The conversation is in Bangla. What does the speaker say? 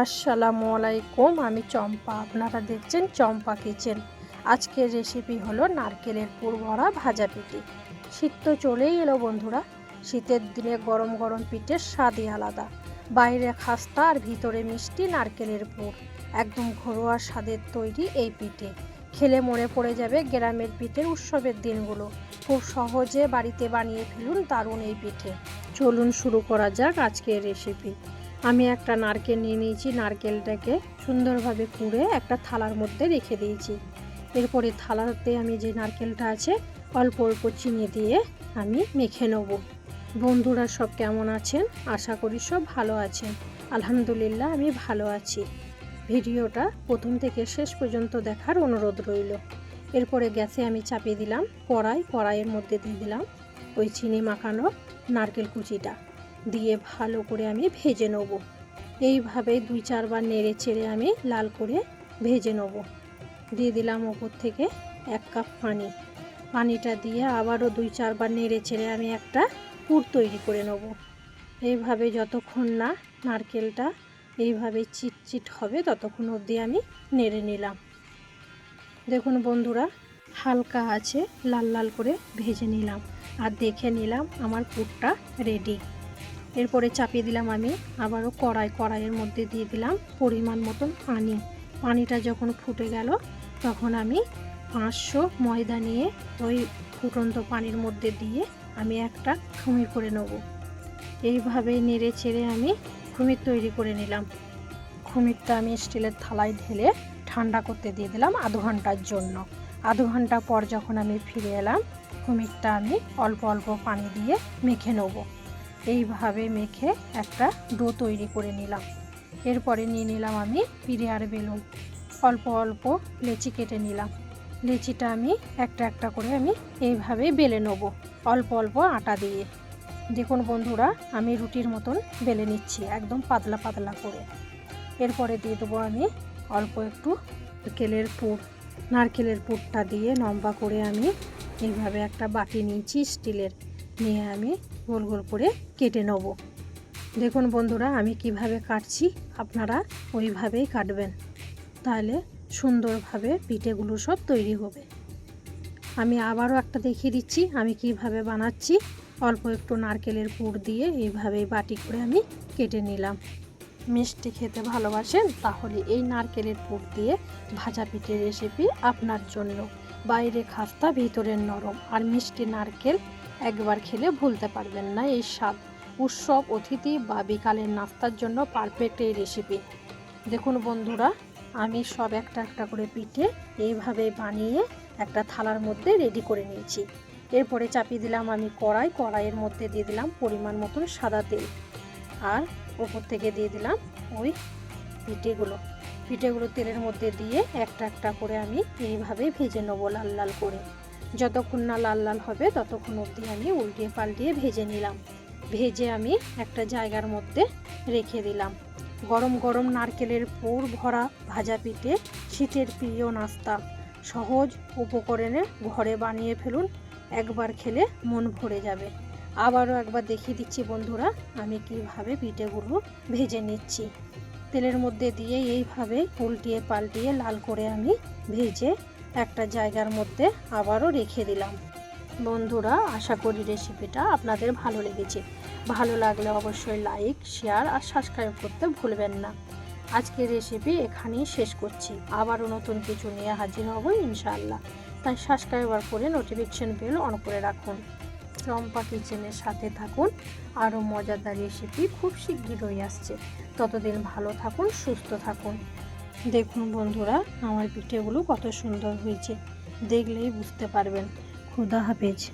আসসালামু আলাইকুম, আমি চম্পা। আপনারা দেখছেন চম্পা কিচেন। আজকের রেসিপি হলো নারকেলের পুর ভরা ভাজা পিঠে শীত তো চলেই এলো বন্ধুরা। শীতের দিনে গরম গরম পিঠের স্বাদই আলাদা। বাইরে খাস্তা আর ভিতরে মিষ্টি নারকেলের পুর। একদম ঘরোয়া স্বাদের তৈরি এই পিঠে। খেলে মনে পড়ে যাবে গ্রামের পিঠের উৎসবের দিনগুলো। খুব সহজে বাড়িতে বানিয়ে ফেলুন দারুণ এই পিঠে। চলুন শুরু করা যাক আজকের রেসিপি আমি একটা নারকেল নিয়ে নিয়েছি, নারকেলটাকে সুন্দরভাবে কুড়ে একটা থালার মধ্যে রেখে দিয়েছি। এরপরে থালাতে আমি যে নারকেলটা আছে, অল্প অল্প চিনি দিয়ে আমি মেখে নেব। বন্ধুরা সব কেমন আছেন? আশা করি সব ভালো আছেন। আলহামদুলিল্লাহ, আমি ভালো আছি। ভিডিওটা প্রথম থেকে শেষ পর্যন্ত দেখার অনুরোধ রইল। এরপরে গ্যাসে আমি চাপিয়ে দিলাম কড়াই, কড়াইয়ের মধ্যে দিয়ে দিলাম ওই চিনি মাখানো নারকেল কুচিটা। দিয়ে ভালো করে আমি ভেজে নেব। এইভাবে দুই চারবার নেড়ে চেড়ে আমি লাল করে ভেজে নেব। দিয়ে দিলাম ওপর থেকে এক কাপ পানি। পানিটা দিয়ে আবারও দুই চারবার নেড়ে চেড়ে আমি একটা পুর তৈরি করে নেব। এইভাবে যতক্ষণ না নারকেলটা এইভাবে চিটচিট হবে ততক্ষণ অবধি আমি নেড়ে নিলাম। দেখুন বন্ধুরা, হালকা আছে, লাল লাল করে ভেজে নিলাম। আর দেখে নিলাম আমার পুরটা রেডি এরপরে চাপিয়ে দিলাম আমি, আবারও কড়াই, কড়াইয়ের মধ্যে দিয়ে দিলাম পরিমাণ মতন পানি। পানিটা যখন ফুটে গেল, তখন আমি পাঁচশো ময়দা নিয়ে ওই ফুটন্ত পানির মধ্যে দিয়ে আমি একটা খুমির করে নেব। এইভাবে নেড়ে চেড়ে আমি খুমির তৈরি করে নিলাম। খুমিরটা আমি স্টিলের থালায় ঢেলে ঠান্ডা করতে দিয়ে দিলাম আধ ঘণ্টার জন্য। আধ ঘণ্টা পর যখন আমি ফিরে এলাম, খুমিরটা আমি অল্প অল্প পানি দিয়ে মেখে নেব। এইভাবে মেখে একটা ডো তৈরি করে নিলাম। এরপরে নিয়ে নিলাম আমি পিরিয়ার বেলুন। অল্প অল্প লেচি কেটে নিলাম। লেচিটা আমি একটা একটা করে আমি এইভাবে বেলে নেব, অল্প অল্প আটা দিয়ে। দেখুন বন্ধুরা, আমি রুটির মতন বেলে নিচ্ছি, একদম পাতলা পাতলা করে। এরপরে দিয়ে দেবো আমি অল্প একটু নারকেলের পুর। নারকেলের পুরটা দিয়ে লম্বা করে আমি এইভাবে একটা বাটি নিয়েছি, স্টিলের। নিয়ে আমি গোল গোল করে কেটে নেব। দেখুন বন্ধুরা, আমি কীভাবে কাটছি, আপনারা ওইভাবেই কাটবেন। তাহলে সুন্দরভাবে পিঠেগুলো সব তৈরি হবে। আমি আবারও একটা দেখিয়ে দিচ্ছি, আমি কীভাবে বানাচ্ছি। অল্প একটু নারকেলের পুর দিয়ে এইভাবে বাটি করে আমি কেটে নিলাম। মিষ্টি খেতে ভালোবাসেন? তাহলে এই নারকেলের পুর দিয়ে ভাজা পিঠের রেসিপি আপনার জন্য। বাইরে খাস্তা ভিতরের নরম। আর মিষ্টি নারকেল একবার খেলে ভুলতে পারবেন না এই স্বাদ। উৎসব, অতিথি বা বিকালের নাস্তার জন্য পারফেক্ট এই রেসিপি দেখুন বন্ধুরা, আমি সব একটা একটা করে পিঠে এইভাবে বানিয়ে একটা থালার মধ্যে রেডি করে নিয়েছি। এরপরে চাপিয়ে দিলাম আমি কড়াই। কড়াইয়ের মধ্যে দিয়ে দিলাম পরিমাণ মতন সাদা তেল। আর ওপর থেকে দিয়ে দিলাম ওই পিঠেগুলো। পিঠেগুলো তেলের মধ্যে দিয়ে একটা একটা করে আমি এইভাবে ভেজে নেব লাল লাল করে। যতক্ষণ না লাল লাল হবে, ততক্ষণ অবধি আমি উল্টিয়ে পাল্টিয়ে ভেজে নিলাম। ভেজে আমি একটা জায়গার মধ্যে রেখে দিলাম। গরম গরম নারকেলের পুর ভরা ভাজা পিঠে শীতের প্রিয় নাস্তা। সহজ উপকরণে ঘরে বানিয়ে ফেলুন, একবার খেলে মন ভরে যাবে। আবারও একবার দেখিয়ে দিচ্ছি বন্ধুরা, আমি কীভাবে পিঠেগুলো ভেজে নিচ্ছি। তেলের মধ্যে দিয়ে এইভাবে উল্টিয়ে পাল্টিয়ে লাল করে আমি ভেজে একটা জায়গার মধ্যে আবারও রেখে দিলাম। বন্ধুরা, আশা করি রেসিপিটা আপনাদের ভালো লেগেছে। ভালো লাগলে অবশ্যই লাইক শেয়ার আর সাবস্ক্রাইব করতে ভুলবেন না। আজকের রেসিপি এখানেই শেষ করছি। আবারও নতুন কিছু নিয়ে হাজির হব ইনশাআল্লাহ। তাই সাবস্ক্রাইবার করে নোটিফিকেশন বেল অন করে রাখুন। চম্পা কিচেনের সাথে থাকুন। আরও মজাদার রেসিপি খুব শীঘ্রই আসছে। ততদিন ভালো থাকুন, সুস্থ থাকুন। দেখুন বন্ধুরা আমার পিঠেগুলো কত সুন্দর হয়েছে। দেখলেই বুঝতে পারবেন। খুদা হাফেজ।